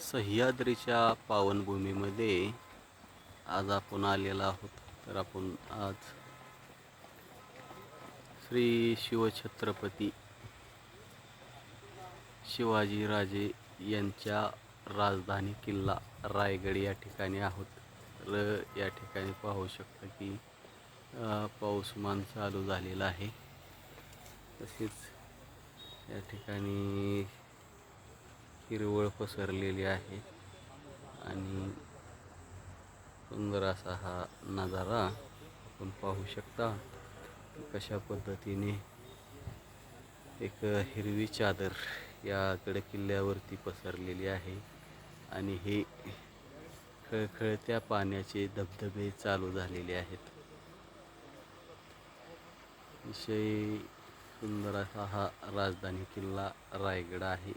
सह्याद्रीच्या पावनभूमीमध्ये आज आपण आलेलो आहोत. तर आपण आज श्री शिवछत्रपती शिवाजीराजे यांच्या राजधानी किल्ला रायगड या ठिकाणी आहोत. तर या ठिकाणी पाहू शकता की पाऊसमान चालू झालेला आहे. तसेच या ठिकाणी हिरवळ पसरलेली आहे. आणि सुंदर असा हा नजारा आपण पाहू शकता कशा पद्धतीने एक हिरवी चादर या गड किल्ल्यावरती पसरलेली आहे. आणि हे खळखळत्या पाण्याचे धबधबे चालू झालेले आहेत. अतिशय सुंदर असा हा राजधानी किल्ला रायगड आहे.